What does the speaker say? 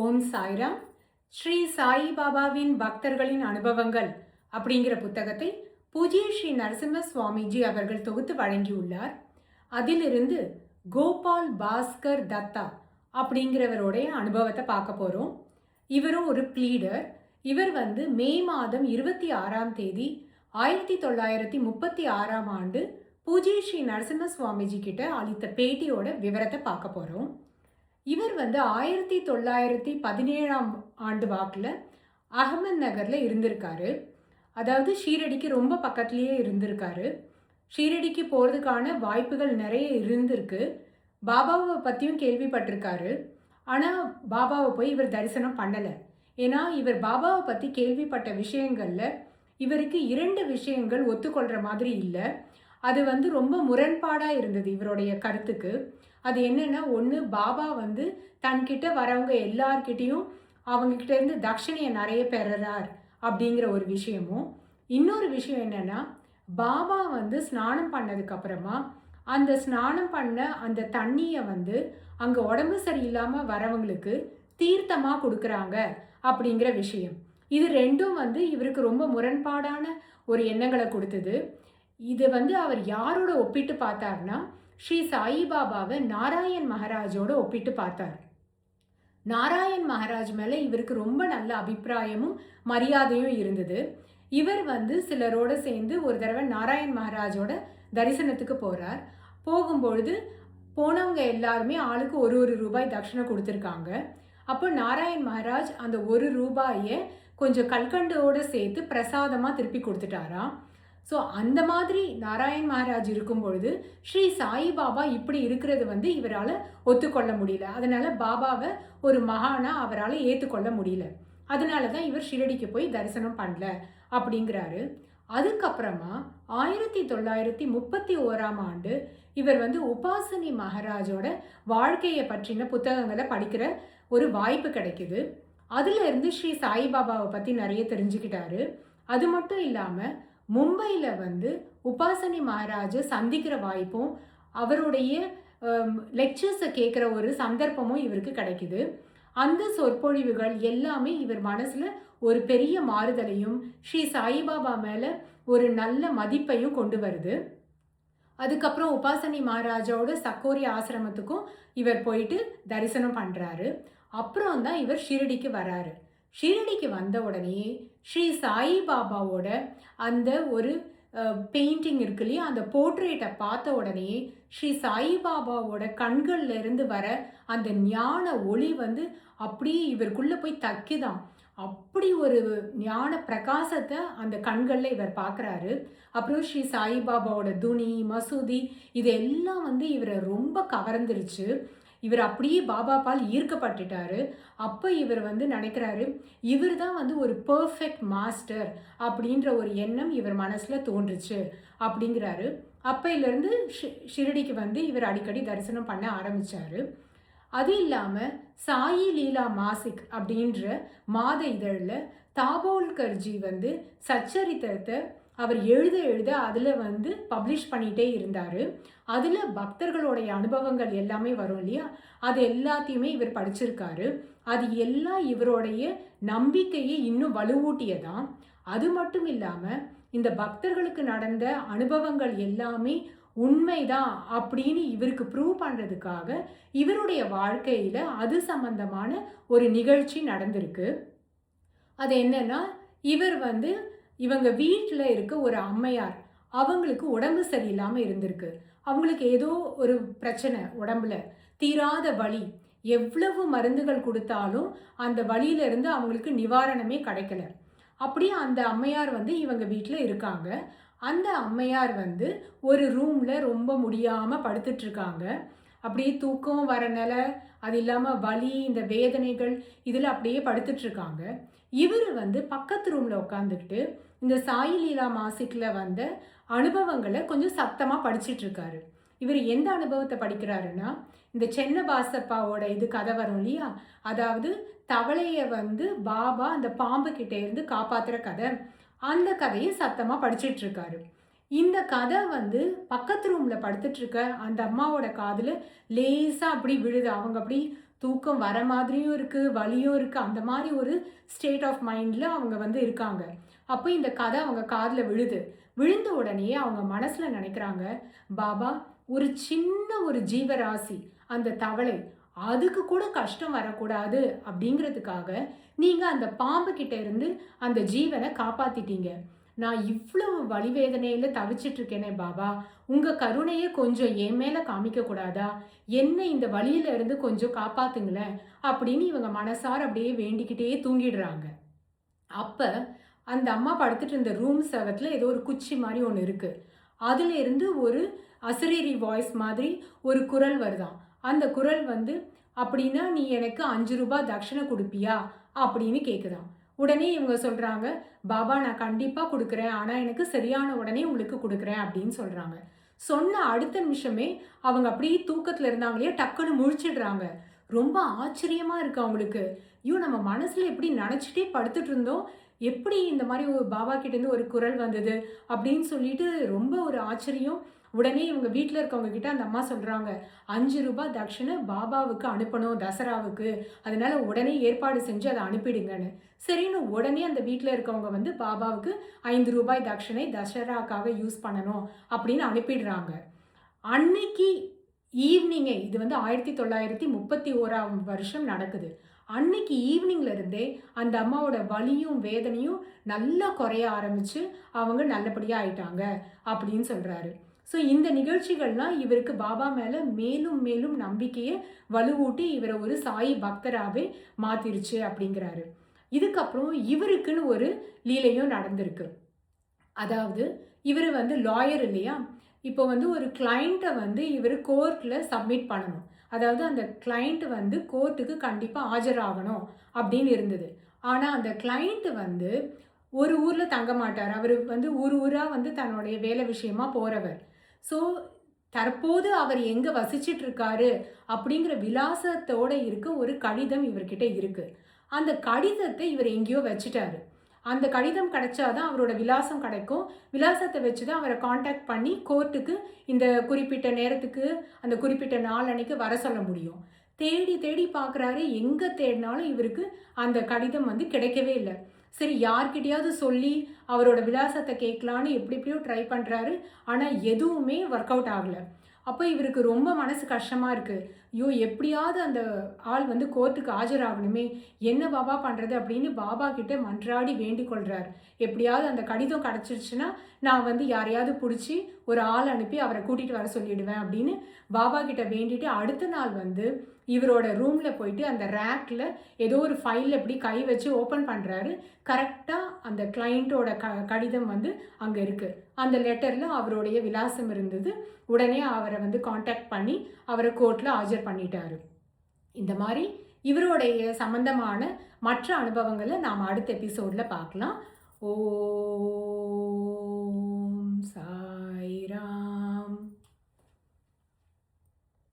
ஓம் சாய்ராம். ஸ்ரீ சாய் பாபாவின் பக்தர்களின் அனுபவங்கள் அப்படிங்கிற புத்தகத்தை பூஜ்ய ஸ்ரீ நரசிம்ம சுவாமிஜி அவர்கள் தொகுத்து வழங்கியுள்ளார். அதிலிருந்து கோபால் பாஸ்கர் தத்தா அப்படிங்கிறவருடைய அனுபவத்தை பார்க்க போகிறோம் இவரும் ஒரு ப்ளீடர் இவர் வந்து மே மாதம் இருபத்தி ஆறாம் தேதி ஆயிரத்தி தொள்ளாயிரத்தி முப்பத்தி ஆறாம் ஆண்டு பூஜ்ய ஸ்ரீ நரசிம்ம சுவாமிஜி கிட்ட அளித்த பேட்டியோட விவரத்தை பார்க்க போகிறோம் இவர் வந்து ஆயிரத்தி தொள்ளாயிரத்தி பதினேழாம் ஆண்டு வாக்கில் அகமது நகரில் இருந்திருக்காரு. அதாவது ஷீரடிக்கு ரொம்ப பக்கத்துலேயே இருந்திருக்காரு. ஷீரடிக்கு போகிறதுக்கான வாய்ப்புகள் நிறைய இருந்திருக்கு. பாபாவை பற்றியும் கேள்விப்பட்டிருக்காரு. ஆனால் பாபாவை போய் இவர் தரிசனம் பண்ணலை. ஏன்னா இவர் பாபாவை பற்றி கேள்விப்பட்ட விஷயங்களில் இவருக்கு இரண்டு விஷயங்கள் ஒத்துக்கொள்கிற மாதிரி இல்லை. அது வந்து ரொம்ப முரண்பாடாக இருந்தது இவருடைய கருத்துக்கு. அது என்னென்னா ஒன்று பாபா வந்து தன்கிட்ட வரவங்க எல்லார்கிட்டேயும் அவங்கக்கிட்ட இருந்து தட்சணையை நிறைய பெறுறார் அப்படிங்கிற ஒரு விஷயமும். இன்னொரு விஷயம் என்னென்னா பாபா வந்து ஸ்நானம் பண்ணதுக்கப்புறமா அந்த ஸ்நானம் பண்ண அந்த தண்ணியை வந்து அங்கே உடம்பு சரியில்லாமல் வரவங்களுக்கு தீர்த்தமாக கொடுக்குறாங்க அப்படிங்கிற விஷயம். இது ரெண்டும் வந்து இவருக்கு ரொம்ப முரண்பாடான ஒரு எண்ணங்களை கொடுத்தது. இது வந்து அவர் யாரோட ஒப்பிட்டு பார்த்தார்னா ஸ்ரீ சாயிபாபாவை நாராயண் மகாராஜோட ஒப்பிட்டு பார்த்தார். நாராயண் மகாராஜ் மேலே இவருக்கு ரொம்ப நல்ல அபிப்பிராயமும் மரியாதையும் இருந்தது. இவர் வந்து சிலரோட சேர்ந்து ஒரு தடவை நாராயண் மகாராஜோட தரிசனத்துக்கு போகிறார் போகும்பொழுது போனவங்க எல்லாருமே ஆளுக்கு ஒரு ஒரு ரூபாய் தட்சிணை கொடுத்துருக்காங்க. அப்போ நாராயண் மகாராஜ் அந்த ஒரு ரூபாயை கொஞ்சம் கல்கண்டோடு சேர்த்து பிரசாதமாக திருப்பி கொடுத்துட்டாராம். ஸோ அந்த மாதிரி நாராயண் மகாராஜ் இருக்கும் பொழுது ஸ்ரீ சாயிபாபா இப்படி இருக்கிறது வந்து இவரால் ஒத்துக்கொள்ள முடியல. அதனால் பாபாவை ஒரு மகானாக அவரால் ஏற்றுக்கொள்ள முடியல. அதனால தான் இவர் ஷிரடிக்கு போய் தரிசனம் பண்ணல அப்படிங்கிறாரு. அதுக்கப்புறமா ஆயிரத்தி தொள்ளாயிரத்தி முப்பத்தி ஓராம் ஆண்டு இவர் வந்து உபாசனி மகாராஜோட வாழ்க்கையை பற்றின புத்தகங்களை படிக்கிற ஒரு வாய்ப்பு கிடைக்குது. அதுலேருந்து ஸ்ரீ சாய்பாபாவை பற்றி நிறைய தெரிஞ்சுக்கிட்டாரு. அது மட்டும் இல்லாமல் மும்பையில் வந்து உபாசனி மகாராஜை சந்திக்கிற வாய்ப்பும் அவருடைய லெக்சர்ஸை கேட்குற ஒரு சந்தர்ப்பமும் இவருக்கு கிடைக்குது. அந்த சொற்பொழிவுகள் எல்லாமே இவர் மனசில் ஒரு பெரிய மாறுதலையும் ஸ்ரீ சாயிபாபா மேலே ஒரு நல்ல மதிப்பையும் கொண்டு வருது. அதுக்கப்புறம் உபாசனி மகாராஜாவோட சக்கோரி ஆசிரமத்துக்கும் இவர் போயிட்டு தரிசனம் பண்ணுறாரு அப்புறம் தான் இவர் ஷிரடிக்கு வராரு. ஷிரடிக்கு வந்த உடனே ஸ்ரீ சாய் பாபாவோட அந்த ஒரு பெயிண்டிங் இருக்கு இல்லையா? அந்த போர்ட்ரேட்டை பார்த்த உடனே ஸ்ரீ சாய்பாபாவோட கண்கள்ல இருந்து வர அந்த ஞான ஒளி வந்து அப்படியே இவருக்குள்ளே போய் தக்கிதான். அப்படி ஒரு ஞான பிரகாசத்தை அந்த கண்களில் இவர் பார்க்குறாரு. அப்புறம் ஸ்ரீ சாய்பாபாவோட துணி மசூதி இது எல்லாம் வந்து இவரை ரொம்ப கவர்ந்துருச்சு. இவர் அப்படியே பாபா பால் ஈர்க்கப்பட்டுட்டாரு. அப்போ இவர் வந்து நினைக்கிறாரு இவர் தான் வந்து ஒரு பர்ஃபெக்ட் மாஸ்டர் அப்படின்ற ஒரு எண்ணம் இவர் மனசில் தோன்றுச்சு அப்படிங்கிறாரு. அப்பையிலேருந்து ஷிரடிக்கு வந்து இவர் அடிக்கடி தரிசனம் பண்ண ஆரம்பித்தார் அது இல்லாமல் சாயி லீலா மாசிக் அப்படின்ற மாத இதழில் தாபோல்கர்ஜி வந்து சச்சரித்திரத்தை அவர் எழுத எழுத அதில் வந்து பப்ளிஷ் பண்ணிகிட்டே இருந்தார். அதில் பக்தர்களுடைய அனுபவங்கள் எல்லாமே வரும் இல்லையா? அது எல்லாத்தையுமே இவர் படிச்சிருக்காரு. அது எல்லாம் இவருடைய நம்பிக்கையை இன்னும் வலுவூட்டியதான் அது மட்டும் இல்லாமல் இந்த பக்தர்களுக்கு நடந்த அனுபவங்கள் எல்லாமே உண்மைதான் அப்படின்னு இவருக்கு ப்ரூவ் பண்ணுறதுக்காக இவருடைய வாழ்க்கையில் அது சம்பந்தமான ஒரு நிகழ்ச்சி நடந்திருக்கு. அது என்னென்னா இவர் வந்து இவங்க வீட்டில் இருக்க ஒரு அம்மையார் அவங்களுக்கு உடம்பு சரியில்லாமல் இருந்திருக்கு. அவங்களுக்கு ஏதோ ஒரு பிரச்சனை உடம்புல. தீராத வழி எவ்வளவு மருந்துகள் கொடுத்தாலும் அந்த வழியிலிருந்து அவங்களுக்கு நிவாரணமே கிடைக்கல. அப்படியே அந்த அம்மையார் வந்து இவங்க வீட்டில் இருக்காங்க. அந்த அம்மையார் வந்து ஒரு ரூமில் ரொம்ப முடியாமல் படுத்துட்ருக்காங்க அப்படியே தூக்கம் வர நிலை அது இல்லாமல் வலி இந்த வேதனைகள் இதில் அப்படியே படுத்துட்ருக்காங்க. இவர் வந்து பக்கத்து ரூமில் உட்காந்துக்கிட்டு இந்த சாயி லீலா மாசிக்கில் வந்த அனுபவங்களை கொஞ்சம் சத்தமாக படிச்சிட்ருக்காரு. இவர் எந்த அனுபவத்தை படிக்கிறாருன்னா இந்த சென்ன பாசப்பாவோட இது கதை வரும் இல்லையா? அதாவது தவளையை வந்து பாபா அந்த பாம்பு கிட்டேருந்து இருந்து கதை. அந்த கதையை சத்தமாக படிச்சிட்டு இருக்காரு இந்த கதை வந்து பக்கத்து ரூமில் படுத்துட்ருக்க அந்த அம்மாவோட காதில் லேசாக அப்படி விழுது. அவங்க அப்படி தூக்கம் வர மாதிரியும் இருக்குது வலியும் இருக்குது அந்த மாதிரி ஒரு ஸ்டேட் ஆஃப் மைண்டில் அவங்க வந்து இருக்காங்க. அப்போ இந்த கதை அவங்க காதில் விழுது. விழுந்த உடனே அவங்க மனசில் நினைக்கிறாங்க பாபா ஒரு சின்ன ஒரு ஜீவராசி அந்த தவளை அதுக்கு கூட கஷ்டம் வரக்கூடாது அப்படிங்கிறதுக்காக நீங்கள் அந்த பாம்பு கிட்ட இருந்து அந்த ஜீவனை காப்பாற்றிட்டீங்க நான் இவ்வளவு வழிவேதனையில் தவிச்சிட்டு இருக்கேனே பாபா. உங்கள் கருணையை கொஞ்சம் என் மேலே காமிக்க கூடாதா? என்ன இந்த வழியில இருந்து கொஞ்சம் காப்பாத்துங்களேன் அப்படின்னு இவங்க மனசார அப்படியே வேண்டிக்கிட்டே தூங்கிடுறாங்க. அப்போ அந்த அம்மா படுத்துட்டு இருந்த ரூம் செவத்தில் ஏதோ ஒரு குச்சி மாதிரி ஒன்று இருக்குது அதுலேருந்து ஒரு அசரீரி வாய்ஸ் மாதிரி ஒரு குரல் வருதான். அந்த குரல் வந்து அப்படின்னா நீ எனக்கு அஞ்சு ரூபாய் தட்சணை கொடுப்பியா? அப்படின்னு கேட்குதான் உடனே இவங்க சொல்கிறாங்க பாபா நான் கண்டிப்பாக கொடுக்குறேன். ஆனால் எனக்கு சரியான உடனே உங்களுக்கு கொடுக்குறேன். அப்படின்னு சொல்கிறாங்க சொன்ன அடுத்த நிமிஷமே அவங்க அப்படியே தூக்கத்தில் இருந்தாங்களே டக்குன்னு முழிச்சிடுறாங்க. ரொம்ப ஆச்சரியமாக இருக்கு அவங்களுக்கு. ஐயோ நம்ம மனசில் எப்படி நினச்சிட்டே படுத்துட்டு இருந்தோம். எப்படி இந்த மாதிரி ஒரு பாபா கிட்டேருந்து ஒரு குரல் வந்தது அப்படின்னு சொல்லிட்டு ரொம்ப ஒரு ஆச்சரியம். உடனே இவங்க வீட்டில் இருக்கவங்க கிட்ட அந்த அம்மா சொல்கிறாங்க அஞ்சு ரூபாய் தட்சிணை பாபாவுக்கு அனுப்பணும் தசராவுக்கு. அதனால உடனே ஏற்பாடு செஞ்சு அதை அனுப்பிடுங்கன்னு. சரின்னு உடனே அந்த வீட்டில் இருக்கவங்க வந்து பாபாவுக்கு ஐந்து ரூபாய் தட்சிணை தசராக்காக யூஸ் பண்ணணும் அப்படின்னு அனுப்பிடுறாங்க. அன்னைக்கு ஈவினிங்கே இது வந்து ஆயிரத்தி தொள்ளாயிரத்தி முப்பத்தி ஓராம் வருஷம் நடக்குது. அன்னைக்கு ஈவினிங்ல இருந்தே அந்த அம்மாவோட வலியும் வேதனையும் நல்லா குறைய ஆரம்பிச்சு அவங்க நல்லபடியாக ஆயிட்டாங்க அப்படின்னு சொல்றாரு. ஸோ இந்த நிகழ்ச்சிகள்லாம் இவருக்கு பாபா மேலே மேலும் மேலும் நம்பிக்கையை வலுவூட்டி இவரை ஒரு சாயி பக்தராகவே மாத்திருச்சு அப்படிங்கிறாரு. இதுக்கப்புறம் இவருக்குன்னு ஒரு லீலையும் நடந்திருக்கு. அதாவது இவர் வந்து லாயர் இல்லையா? இப்போ வந்து ஒரு கிளைண்ட்டை வந்து இவர் கோர்ட்டில் சப்மிட் பண்ணணும். அதாவது அந்த கிளைண்ட் வந்து கோர்ட்டுக்கு கண்டிப்பாக ஆஜராகணும் அப்படின்னு இருந்தது. ஆனால் அந்த கிளைண்ட்டு வந்து ஒரு ஊரில் தங்க மாட்டார். அவர் வந்து ஊர் ஊராக வந்து தன்னுடைய வேலை விஷயமா போகிறவர் ஸோ தற்போது அவர் எங்கே வசிச்சிட்டு இருக்காரு அப்படிங்கிற விலாசத்தோட இருக்க ஒரு கடிதம் இவர்கிட்ட இருக்கு. அந்த கடிதத்தை இவர் எங்கேயோ வச்சுட்டாரு. அந்த கடிதம் கிடைச்சாதான் அவரோட விலாசம் கிடைக்கும். விலாசத்தை வச்சு தான் அவரை காண்டாக்ட் பண்ணி கோர்ட்டுக்கு இந்த குறிப்பிட்ட நேரத்துக்கு அந்த குறிப்பிட்ட நாள் அன்னைக்கு வர சொல்ல முடியும். தேடி தேடி பார்க்குறாரு எங்கே தேடினாலும் இவருக்கு அந்த கடிதம் வந்து கிடைக்கவே இல்லை. சரி யார்கிட்டயாவது சொல்லி அவரோட விலாசத்தை கேட்கலான்னு எப்படி எப்படியோ ட்ரை பண்ணுறாரு ஆனால் எதுவுமே ஒர்க் அவுட் ஆகலை. அப்போ இவருக்கு ரொம்ப மனசு கஷ்டமாக இருக்குது ஐயோ எப்படியாவது அந்த ஆள் வந்து கோர்ட்டுக்கு ஆஜராகணுமே என்ன பாபா பண்ணுறது அப்படின்னு பாபா கிட்டே மன்றாடி வேண்டிக் கொள்கிறார் எப்படியாவது அந்த கடிதம் கிடச்சிருச்சுன்னா நான் வந்து யாரையாவது பிடிச்சி ஒரு ஆள் அனுப்பி அவரை கூட்டிகிட்டு வர சொல்லிடுவேன் அப்படின்னு பாபா கிட்ட வேண்டிட்டு அடுத்த நாள் வந்து இவரோட ரூமில் போயிட்டு அந்த ரேக்கில் ஏதோ ஒரு ஃபைல் எப்படி கை வச்சு ஓப்பன் பண்ணுறாரு கரெக்டாக அந்த கிளைண்ட்டோட க கடிதம் வந்து அங்கே இருக்குது அந்த லெட்டரில் அவருடைய விலாசம் இருந்தது. உடனே அவரை வந்து காண்டாக்ட் பண்ணி அவரை கோர்ட்டில் ஆஜர் பண்ணிட்டாரு. இந்த மாதிரி இவருடைய சம்பந்தமான மற்ற அனுபவங்களை நாம் அடுத்த எபிசோடில் பார்க்கலாம். ஓ